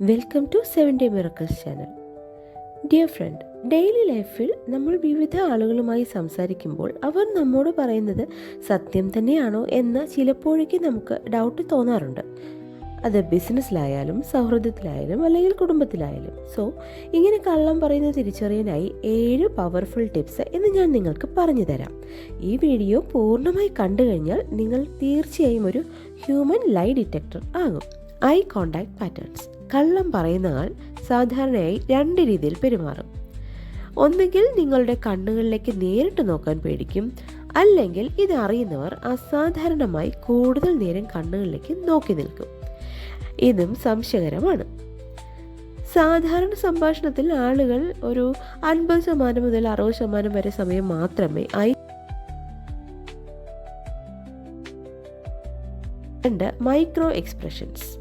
Welcome to seven day miracles channel dear friend daily ലൈഫിൽ നമ്മൾ വിവിധ ആളുകളുമായി സംസാരിക്കുമ്പോൾ അവർ നമ്മോട് പറയുന്നത് സത്യം തന്നെയാണോ എന്ന് ചിലപ്പോഴേക്ക് നമുക്ക് ഡൗട്ട് തോന്നാറുണ്ട്. അത് ബിസിനസ്സിലായാലും സൗഹൃദത്തിലായാലും അല്ലെങ്കിൽ കുടുംബത്തിലായാലും. സോ ഇങ്ങനെ കള്ളം പറയുന്നത് തിരിച്ചറിയാനായി ഏഴ് പവർഫുൾ ടിപ്സ് എന്ന് ഞാൻ നിങ്ങൾക്ക് പറഞ്ഞു തരാം. ഈ വീഡിയോ പൂർണമായി കണ്ടു കഴിഞ്ഞാൽ നിങ്ങൾ തീർച്ചയായും ഒരു ഹ്യൂമൻ ലൈ ഡിറ്റക്ടർ ആകും. Eye contact patterns. കള്ളം പറയുന്ന ആൾ സാധാരണയായി രണ്ട് രീതിയിൽ പെരുമാറും. ഒന്നുകിൽ നിങ്ങളുടെ കണ്ണുകളിലേക്ക് നേരിട്ട് നോക്കാൻ പേടിക്കും അല്ലെങ്കിൽ ഇത് അറിയുന്നവർ അസാധാരണമായി കൂടുതൽ നേരം കണ്ണുകളിലേക്ക് നോക്കി നിൽക്കും. ഇതും സംശയകരമാണ്. സാധാരണ സംഭാഷണത്തിൽ ആളുകൾ ഒരു അൻപത് ശതമാനം മുതൽ അറുപത് ശതമാനം വരെ സമയം മാത്രമേ ഐ രണ്ട് മൈക്രോ എക്സ്പ്രഷൻസ്.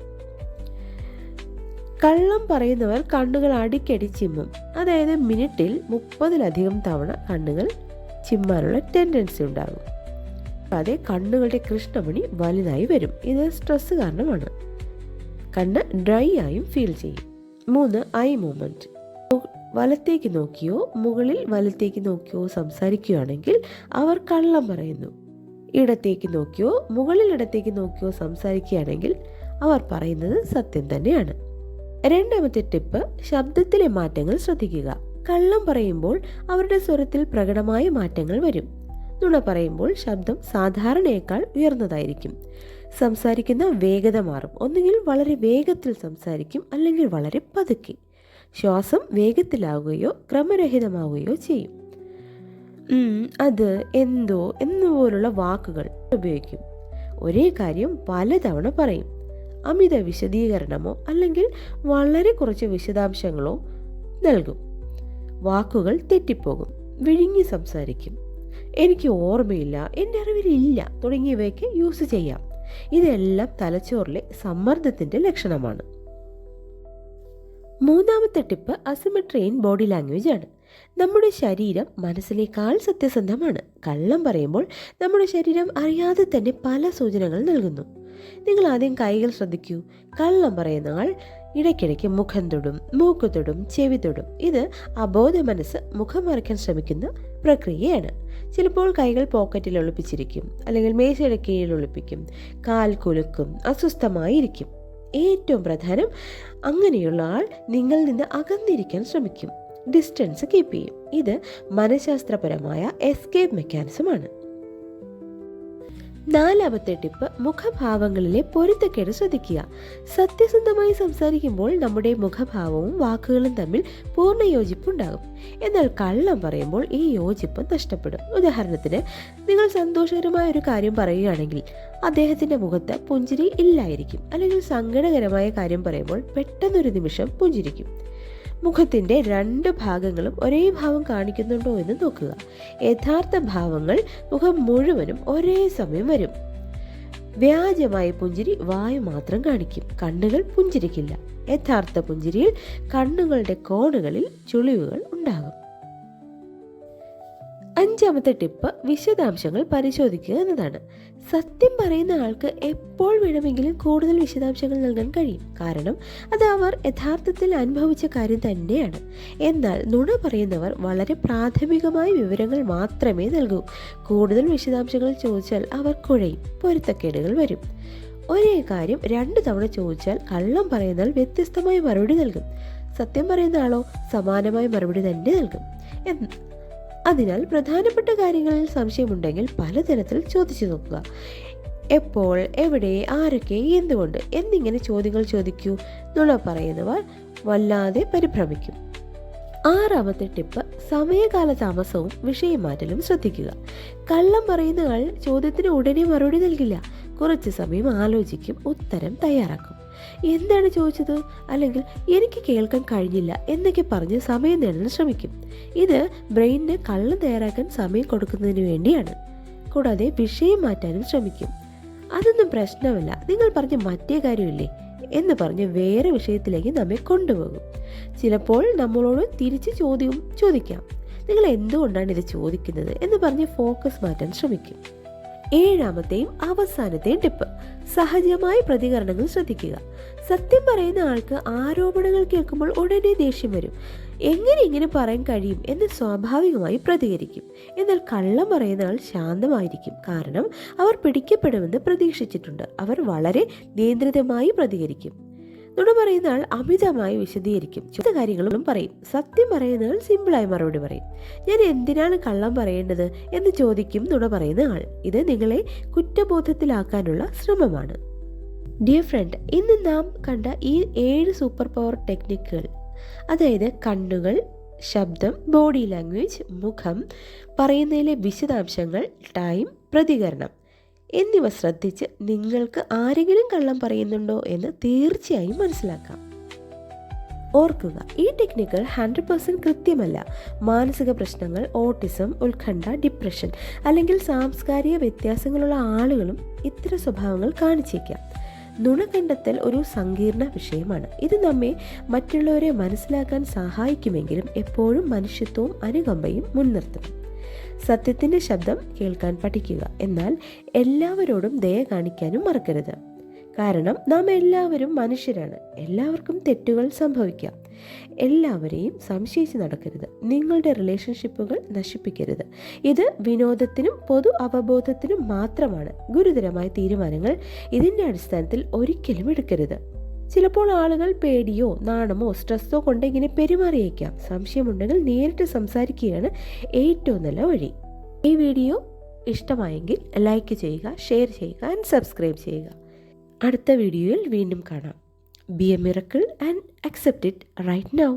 കള്ളം പറയുന്നവർ കണ്ണുകൾ അടിക്കടി ചിമ്മും. അതായത് മിനിറ്റിൽ മുപ്പതിലധികം തവണ കണ്ണുകൾ ചിമ്മാനുള്ള ടെൻഡൻസി ഉണ്ടാകും. അതെ കണ്ണുകളുടെ കൃഷ്ണമണി വലുതായി വരും. ഇത് സ്ട്രെസ് കാരണമാണ്. കണ്ണ് ഡ്രൈ ആയും ഫീൽ ചെയ്യും. മൂന്ന് ഐ മൂവ്മെന്റ് വലത്തേക്ക് നോക്കിയോ മുകളിൽ വലത്തേക്ക് നോക്കിയോ സംസാരിക്കുകയാണെങ്കിൽ അവർ കള്ളം പറയുന്നു. ഇടത്തേക്ക് നോക്കിയോ മുകളിൽ ഇടത്തേക്ക് നോക്കിയോ സംസാരിക്കുകയാണെങ്കിൽ അവർ പറയുന്നത് സത്യം തന്നെയാണ്. രണ്ടാമത്തെ ടിപ്പ് ശബ്ദത്തിലെ മാറ്റങ്ങൾ ശ്രദ്ധിക്കുക. കള്ളം പറയുമ്പോൾ അവരുടെ സ്വരത്തിൽ പ്രകടമായ മാറ്റങ്ങൾ വരും. നുണ പറയുമ്പോൾ ശബ്ദം സാധാരണയേക്കാൾ ഉയർന്നതായിരിക്കും. സംസാരിക്കുന്ന വേഗത മാറും. ഒന്നുകിൽ വളരെ വേഗത്തിൽ സംസാരിക്കും അല്ലെങ്കിൽ വളരെ പതുക്കെ. ശ്വാസം വേഗത്തിലാവുകയോ ക്രമരഹിതമാവുകയോ ചെയ്യും. അത് എന്തോ എന്നുപോലുള്ള വാക്കുകൾ ഉപയോഗിക്കും. ഒരേ കാര്യം പലതവണ പറയും. അമിത വിശദീകരണമോ അല്ലെങ്കിൽ വളരെ കുറച്ച് വിശദാംശങ്ങളോ നൽകും. വാക്കുകൾ തെറ്റിപ്പോകും. വിഴുങ്ങി സംസാരിക്കും. എനിക്ക് ഓർമ്മയില്ല എന്റെ അറിവിലില്ല തുടങ്ങിയവയൊക്കെ യൂസ് ചെയ്യാം. ഇതെല്ലാം തലച്ചോറിലെ സമ്മർദ്ദത്തിന്റെ ലക്ഷണമാണ്. മൂന്നാമത്തെ tip asymmetry in body language ആണ്. നമ്മുടെ ശരീരം മനസ്സിനേക്കാൾ സത്യസന്ധമാണ്. കള്ളം പറയുമ്പോൾ നമ്മുടെ ശരീരം അറിയാതെ തന്നെ പല സൂചനകൾ നൽകുന്നു. നിങ്ങൾ ആദ്യം കൈകൾ ശ്രദ്ധിക്കൂ. കള്ളം പറയുന്ന ആൾ ഇടയ്ക്കിടയ്ക്ക് മുഖം തൊടും മൂക്ക് തൊടും ചെവി തൊടും. ഇത് അബോധ മനസ്സ് മുഖം മറയ്ക്കാൻ ശ്രമിക്കുന്ന പ്രക്രിയയാണ്. ചിലപ്പോൾ കൈകൾ പോക്കറ്റിൽ ഒളിപ്പിച്ചിരിക്കും അല്ലെങ്കിൽ മേശയുടെ കീഴിൽ ഒളിപ്പിക്കും കാൽ കുലുക്കും അസ്വസ്ഥമായിരിക്കും. ഏറ്റവും പ്രധാനം അങ്ങനെയുള്ള ആൾ നിങ്ങളിൽ നിന്ന് അകന്നിരിക്കാൻ ശ്രമിക്കും. ഡിസ്റ്റൻസ് കീപ്പ് ചെയ്യും. ഇത് മനഃശാസ്ത്രപരമായ എസ്കേപ്പ് മെക്കാനിസമാണ് നാലാമത്തെ ടിപ്പ് മുഖഭാവങ്ങളിലെ പൊരുത്തക്കേട് ശ്രദ്ധിക്കുക. സത്യസന്ധമായി സംസാരിക്കുമ്പോൾ നമ്മുടെ മുഖഭാവവും വാക്കുകളും തമ്മിൽ പൂർണ യോജിപ്പുണ്ടാകും എന്നാൽ കള്ളം പറയുമ്പോൾ ഈ യോജിപ്പ് നഷ്ടപ്പെടും. ഉദാഹരണത്തിന് നിങ്ങൾ സന്തോഷകരമായ ഒരു കാര്യം പറയുകയാണെങ്കിൽ അദ്ദേഹത്തിന്റെ മുഖത്ത് പുഞ്ചിരി ഇല്ലായിരിക്കും. അല്ലെങ്കിൽ സങ്കടകരമായ കാര്യം പറയുമ്പോൾ പെട്ടെന്നൊരു നിമിഷം പുഞ്ചിരിക്കും. മുഖത്തിന്റെ രണ്ട് ഭാഗങ്ങളും ഒരേ ഭാവം കാണിക്കുന്നുണ്ടോ എന്ന് നോക്കുക. യഥാർത്ഥ ഭാവങ്ങൾ മുഖം മുഴുവനും ഒരേ സമയം വരും. വ്യാജമായ പുഞ്ചിരി വായു മാത്രം കാണിക്കും. കണ്ണുകൾ പുഞ്ചിരിക്കില്ല. യഥാർത്ഥ പുഞ്ചിരിയിൽ കണ്ണുകളുടെ കോണുകളിൽ ചുളിവുകൾ ഉണ്ടാകും. അഞ്ചാമത്തെ ടിപ്പ് വിശദാംശങ്ങൾ പരിശോധിക്കുക എന്നതാണ്. സത്യം പറയുന്ന ആൾക്ക് എപ്പോൾ വേണമെങ്കിലും കൂടുതൽ വിശദാംശങ്ങൾ നൽകാൻ കഴിയും. കാരണം അത് അവർ യഥാർത്ഥത്തിൽ അനുഭവിച്ച കാര്യം തന്നെയാണ്. എന്നാൽ നുണ പറയുന്നവർ വളരെ പ്രാഥമികമായ വിവരങ്ങൾ മാത്രമേ നൽകൂ. കൂടുതൽ വിശദാംശങ്ങൾ ചോദിച്ചാൽ അവർ കുഴയും പൊരുത്തക്കേടുകൾ വരും. ഒരേ കാര്യം രണ്ട് തവണ ചോദിച്ചാൽ കള്ളം പറയുന്നാൽ വ്യത്യസ്തമായ മറുപടി നൽകും. സത്യം പറയുന്ന ആളോ സമാനമായ മറുപടി തന്നെ നൽകും. അതിനാൽ പ്രധാനപ്പെട്ട കാര്യങ്ങളിൽ സംശയമുണ്ടെങ്കിൽ പലതരത്തിൽ ചോദിച്ചു നോക്കുക. എപ്പോൾ എവിടെ ആരൊക്കെ എന്തുകൊണ്ട് എന്നിങ്ങനെ ചോദ്യങ്ങൾ ചോദിക്കൂ നുണ പറയുന്നവർ വല്ലാതെ പരിഭ്രമിക്കും. ആറാമത്തെ ടിപ്പ് സമയകാല താമസവും വിഷയമാറ്റലും ശ്രദ്ധിക്കുക. കള്ളം പറയുന്ന ആൾ ചോദ്യത്തിന് ഉടനെ മറുപടി നൽകില്ല. കുറച്ച് സമയം ആലോചിക്കും ഉത്തരം തയ്യാറാക്കും. എന്താണ് ചോദിച്ചത്? അല്ലെങ്കിൽ എനിക്ക് കേൾക്കാൻ കഴിഞ്ഞില്ല എന്നൊക്കെ പറഞ്ഞ് സമയം നേടാൻ ശ്രമിക്കും. ഇത് ബ്രെയിനിന് കള്ളം തയ്യാറാക്കാൻ സമയം കൊടുക്കുന്നതിന് വേണ്ടിയാണ്. കൂടാതെ വിഷയം മാറ്റാനും ശ്രമിക്കും. അതൊന്നും പ്രശ്നമല്ല. നിങ്ങൾ പറഞ്ഞ മറ്റേ കാര്യമില്ലേ എന്ന് പറഞ്ഞ് വേറെ വിഷയത്തിലേക്ക് നമ്മെ കൊണ്ടുപോകും. ചിലപ്പോൾ നമ്മളോട് തിരിച്ച് ചോദ്യവും ചോദിക്കാം. നിങ്ങൾ എന്തുകൊണ്ടാണ് ഇത് ചോദിക്കുന്നത് എന്ന് പറഞ്ഞ് ഫോക്കസ് മാറ്റാൻ ശ്രമിക്കും. ഏഴാമത്തെയും അവസാനത്തെയും ടിപ്പ്. സഹജമായ പ്രതികരണങ്ങൾ ശ്രദ്ധിക്കുക. സത്യം പറയുന്ന ആൾക്ക് ആരോപണങ്ങൾ കേൾക്കുമ്പോൾ ഉടനെ ദേഷ്യം വരും. എങ്ങനെ ഇങ്ങനെ പറയാൻ കഴിയും എന്ന് സ്വാഭാവികമായി പ്രതികരിക്കും. എന്നാൽ കള്ളം പറയുന്ന ആൾ ശാന്തമായിരിക്കും. കാരണം അവർ പിടിക്കപ്പെടുമെന്ന് പ്രതീക്ഷിച്ചിട്ടുണ്ട്. അവർ വളരെ നിയന്ത്രിതമായി പ്രതികരിക്കും. നുണ പറയുന്ന ആൾ അമിതമായി വിശദീകരിക്കും. ചില കാര്യങ്ങളും പറയും. സത്യം പറയുന്ന ആൾ സിമ്പിളായി മറുപടി പറയും. ഞാൻ എന്തിനാണ് കള്ളം പറയേണ്ടത്? എന്ന് ചോദിക്കും നുണ പറയുന്ന ആൾ ഇത് നിങ്ങളെ കുറ്റബോധത്തിലാക്കാനുള്ള ശ്രമമാണ്. ഡിയർ ഫ്രണ്ട് ഇന്ന് നാം കണ്ട ഈ ഏഴ് സൂപ്പർ പവർ ടെക്നിക്കുകൾ അതായത് കണ്ണുകൾ ശബ്ദം ബോഡി ലാംഗ്വേജ് മുഖം പറയുന്നതിലെ വിശദാംശങ്ങൾ ടൈം പ്രതികരണം എന്നിവ ശ്രദ്ധിച്ച് നിങ്ങൾക്ക് ആരെങ്കിലും കള്ളം പറയുന്നുണ്ടോ എന്ന് തീർച്ചയായും മനസ്സിലാക്കാം. ഓർക്കുക ഈ ടെക്നിക്കുകൾ ഹൺഡ്രഡ് പേഴ്സന്റ് കൃത്യമല്ല. മാനസിക പ്രശ്നങ്ങൾ ഓട്ടിസം ഉത്കണ്ഠ ഡിപ്രഷൻ അല്ലെങ്കിൽ സാംസ്കാരിക വ്യത്യാസങ്ങളുള്ള ആളുകളും ഇത്തരം സ്വഭാവങ്ങൾ കാണിച്ചേക്കാം. നുണ കണ്ടെത്തൽ ഒരു സങ്കീർണ വിഷയമാണ്. ഇത് നമ്മെ മറ്റുള്ളവരെ മനസ്സിലാക്കാൻ സഹായിക്കുമെങ്കിലും എപ്പോഴും മനുഷ്യത്വവും അനുകമ്പയും മുൻനിർത്തണം സത്യത്തിന്റെ ശബ്ദം കേൾക്കാൻ പഠിക്കുക. എന്നാൽ എല്ലാവരോടും ദയ കാണിക്കാനും മറക്കരുത്. കാരണം നാം എല്ലാവരും മനുഷ്യരാണ്. എല്ലാവർക്കും തെറ്റുകൾ സംഭവിക്കാം. എല്ലാവരെയും സംശയിച്ച് നടക്കരുത്. നിങ്ങളുടെ റിലേഷൻഷിപ്പുകൾ നശിപ്പിക്കരുത്. ഇത് വിനോദത്തിനും പൊതു അവബോധത്തിനും മാത്രമാണ്. ഗുരുതരമായ തീരുമാനങ്ങൾ ഇതിന്റെ അടിസ്ഥാനത്തിൽ ഒരിക്കലും എടുക്കരുത്. ചിലപ്പോൾ ആളുകൾ പേടിയോ നാണമോ സ്ട്രെസ്സോ കൊണ്ട് ഇങ്ങനെ പെരുമാറിയേക്കാം. സംശയമുണ്ടെങ്കിൽ നേരിട്ട് സംസാരിക്കുകയാണ് ഏറ്റവും നല്ല വഴി. ഈ വീഡിയോ ഇഷ്ടമായെങ്കിൽ ലൈക്ക് ചെയ്യുക ഷെയർ ചെയ്യുക ആൻഡ് സബ്സ്ക്രൈബ് ചെയ്യുക. അടുത്ത വീഡിയോയിൽ വീണ്ടും കാണാം. Be a miracle and accept it right now